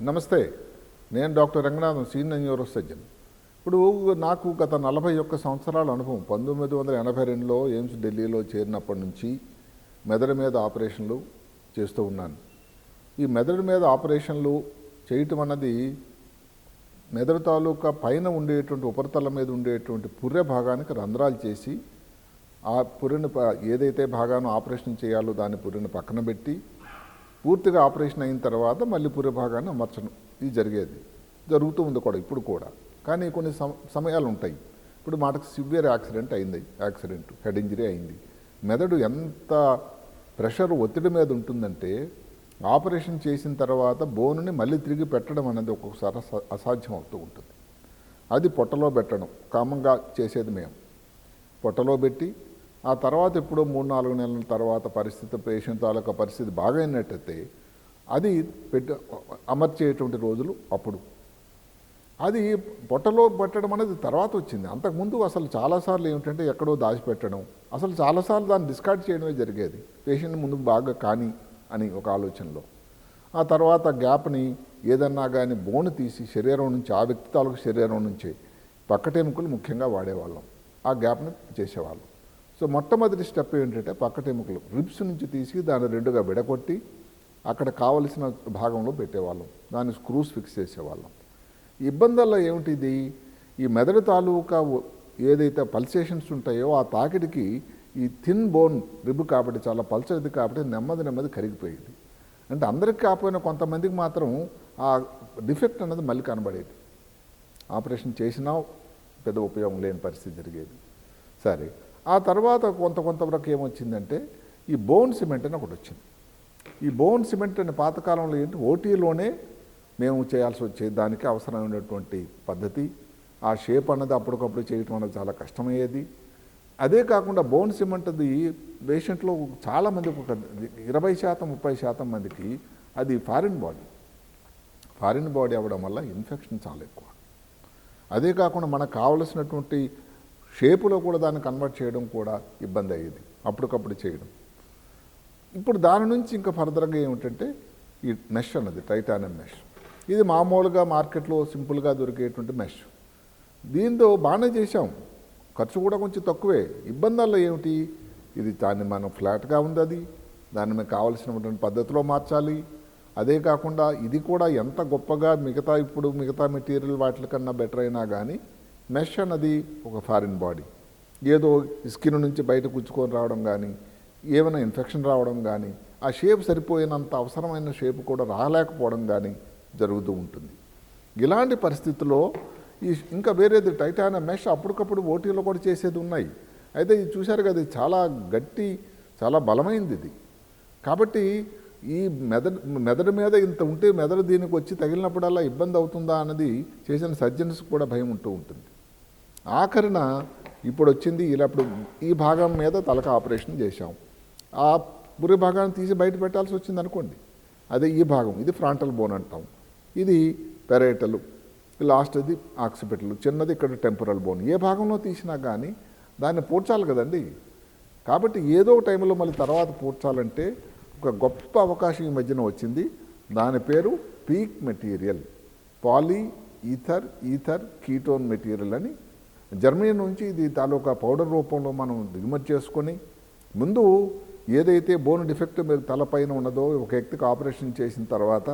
నమస్తే నేను doctor Ranganatham senior neuro surgeon ఇప్పుడు నాకు గత నలభై ఒక్క సంవత్సరాల అనుభవం పంతొమ్మిది వందల ఎనభై రెండులో ఎయిమ్స్ ఢిల్లీలో చేరినప్పటి నుంచి మెదడు మీద ఆపరేషన్లు చేస్తూ ఉన్నాను. ఈ మెదడు మీద ఆపరేషన్లు చేయటం అన్నది మెదడు తాలూకా పైన ఉండేటువంటి ఉపరితలం మీద ఉండేటువంటి పుర్రె భాగానికి రంధ్రాలు చేసి ఆ పుర్రెను ఏదైతే భాగాన్ని ఆపరేషన్ చేయాలో దాని పుర్రెను పక్కన పెట్టి పూర్తిగా ఆపరేషన్ అయిన తర్వాత మళ్ళీ పూర్వభాగాన్ని భాగాన్ని అమర్చడం ఇది జరిగేది. జరుగుతూ ఉంది కూడా ఇప్పుడు కూడా. కానీ కొన్ని సమ సమయాలు ఉంటాయి. ఇప్పుడు మాటకు సివియర్ యాక్సిడెంట్ అయింది. యాక్సిడెంట్ హెడ్ ఇంజరీ అయింది. మెదడు ఎంత ప్రెషర్ ఒత్తిడి మీద ఉంటుందంటే ఆపరేషన్ చేసిన తర్వాత బోనుని మళ్ళీ తిరిగి పెట్టడం అనేది ఒక్కొక్కసారి అసాధ్యం అవుతూ ఉంటుంది. అది పొట్టలో పెట్టడం కామంగా చేసేది మేము. పొట్టలో పెట్టి ఆ తర్వాత ఎప్పుడో మూడు నాలుగు నెలల తర్వాత పరిస్థితి పేషెంట్ తాలూకా పరిస్థితి బాగైనట్టయితే అది పెట్ట అమర్చేటువంటి రోజులు అప్పుడు. అది పొట్టలో పెట్టడం అనేది తర్వాత వచ్చింది. అంతకుముందు అసలు చాలాసార్లు ఏమిటంటే ఎక్కడో దాచిపెట్టడం. అసలు చాలాసార్లు దాన్ని డిస్కార్డ్ చేయడమే జరిగేది. పేషెంట్ ముందు బాగా కానీ అని ఒక ఆలోచనలో. ఆ తర్వాత గ్యాప్ని ఏదన్నా కానీ బోను తీసి శరీరం నుంచి ఆ వ్యక్తి తాలూకు శరీరం నుంచి పక్కటెముకలు ముఖ్యంగా వాడేవాళ్ళం. ఆ గ్యాప్ని చేసేవాళ్ళం. సో మొట్టమొదటి స్టెప్ ఏంటంటే పక్కటెముకలు రిబ్స్ నుంచి తీసి దాన్ని రెండుగా విడగొట్టి అక్కడ కావలసిన భాగంలో పెట్టేవాళ్ళం. దాన్ని స్క్రూస్ ఫిక్స్ చేసేవాళ్ళం. ఇబ్బందుల్లో ఏమిటి ఇది ఈ మెదడు తాలూకా ఏదైతే పల్సేషన్స్ ఉంటాయో ఆ తాకిడికి ఈ థిన్ బోన్ రిబ్ కాబట్టి చాలా పల్చది కాబట్టి నెమ్మది నెమ్మది కరిగిపోయేది. అంటే అందరికి కాకపోయినా కొంతమందికి మాత్రం ఆ డిఫెక్ట్ అనేది మళ్ళీ కనబడేది. ఆపరేషన్ చేసినా పెద్ద ఉపయోగం లేని పరిస్థితి జరిగేది. సరే. ఆ తర్వాత కొంత కొంతవరకు ఏమొచ్చిందంటే ఈ బోన్ సిమెంట్ అని ఒకటి వచ్చింది. ఈ బోన్ సిమెంట్ అనే పాతకాలంలో ఏంటి? ఓటీలోనే మేము చేయాల్సి వచ్చేది దానికి అవసరమైనటువంటి పద్ధతి ఆ షేప్ అన్నది అప్పటికప్పుడు చేయటం అనేది చాలా కష్టమయ్యేది. అదే కాకుండా బోన్ సిమెంట్ అది పేషెంట్లో చాలామందికి ఒక ఇరవై శాతం ముప్పై శాతం మందికి అది ఫారిన్ బాడీ. ఫారిన్ బాడీ అవ్వడం వల్ల ఇన్ఫెక్షన్ చాలా ఎక్కువ. అదే కాకుండా మనకు కావలసినటువంటి షేపులో కూడా దాన్ని కన్వర్ట్ చేయడం కూడా ఇబ్బంది అయ్యేది. అప్పటికప్పుడు చేయడం. ఇప్పుడు దాని నుంచి ఇంకా ఫర్దర్గా ఏమిటంటే ఈ మెష్ అన్నది టైటానియం మెష్. ఇది మామూలుగా మార్కెట్లో సింపుల్గా దొరికేటువంటి మెష్. దీంతో బాగానే చేసాం ఖర్చు కూడా కొంచెం తక్కువే. ఇబ్బందుల్లో ఏమిటి? ఇది దాన్ని మనం ఫ్లాట్గా ఉంది అది. దాన్ని మీకు కావాల్సినటువంటి పద్ధతిలో మార్చాలి. అదే కాకుండా ఇది కూడా ఎంత గొప్పగా మిగతా ఇప్పుడు మిగతా మెటీరియల్ వాటికన్నా బెటర్ అయినా కానీ మెష్ అన్నది ఒక ఫారిన్ బాడీ. ఏదో స్కిన్ నుంచి బయట గుచ్చుకొని రావడం కానీ ఏమైనా ఇన్ఫెక్షన్ రావడం కానీ ఆ షేప్ సరిపోయినంత అవసరమైన షేప్ కూడా రాలేకపోవడం కానీ జరుగుతూ ఉంటుంది. ఇలాంటి పరిస్థితుల్లో ఈ ఇంకా వేరేది టైటానియం మెష్ అప్పటికప్పుడు ఓటీలో కూడా చేసేది ఉన్నాయి. అయితే ఇది చూశారు కదా చాలా గట్టి చాలా బలమైంది ఇది. కాబట్టి ఈ మెదడు మెదడు మీద ఇంత ఉంటే మెదడు దీనికి వచ్చి తగిలినప్పుడల్లా ఇబ్బంది అవుతుందా అన్నది చేసిన సర్జన్స్ కూడా భయం ఉంటూ ఉంటుంది. ఆఖరిన ఇప్పుడు వచ్చింది ఇలా ఇప్పుడు ఈ భాగం మీద తలక ఆపరేషన్ చేశాం. ఆ పురి భాగాన్ని తీసి బయట పెట్టాల్సి వచ్చింది అనుకోండి అదే ఈ భాగం ఇది ఫ్రాంటల్ బోన్ అంటాం. ఇది పెరేటలు లాస్ట్ ఇది చిన్నది ఇక్కడ టెంపరల్ బోన్. ఏ భాగంలో తీసినా కానీ దాన్ని పూడ్చాలి కదండి. కాబట్టి ఏదో టైంలో మళ్ళీ తర్వాత పూడ్చాలంటే ఒక గొప్ప అవకాశం ఈ మధ్యన వచ్చింది. దాని పేరు PEEK material poly ether ether ketone material అని జర్మనీ నుంచి ఇది తాలూకా పౌడర్ రూపంలో మనం దిగుమతి చేసుకొని ముందు ఏదైతే బోన్ డిఫెక్ట్ మీరు తలపైన ఉన్నదో ఒక వ్యక్తికి ఆపరేషన్ చేసిన తర్వాత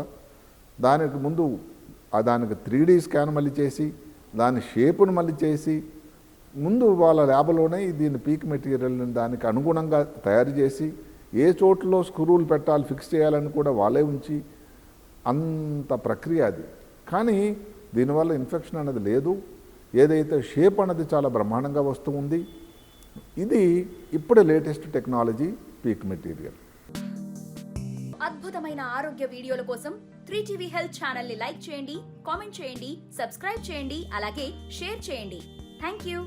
దానికి ముందు ఆ దానికి త్రీ డీ స్కాన్ మళ్ళీ చేసి దాని షేపును మళ్ళీ చేసి ముందు వాళ్ళ ల్యాబ్లోనే దీన్ని పీక్ మెటీరియల్ని దానికి అనుగుణంగా తయారు చేసి ఏ చోట్లో స్క్రూలు పెట్టాలి ఫిక్స్ చేయాలని కూడా వాళ్ళే ఉంచి అంత ప్రక్రియ అది. కానీ దీనివల్ల ఇన్ఫెక్షన్ అనేది లేదు. ఏదైతే షేప్ అన్నది చాలా బ్రహ్మాండంగా వస్తూ ఉంది ఇది ఇప్పుడే లేటెస్ట్ టెక్నాలజీ పీక్ మెటీరియల్. అద్భుతమైన ఆరోగ్య వీడియోల కోసం త్రీ టీవీ హెల్త్ ఛానల్ని లైక్ చేయండి కామెంట్ చేయండి సబ్స్క్రైబ్ చేయండి అలాగే షేర్ చేయండి. Thank you.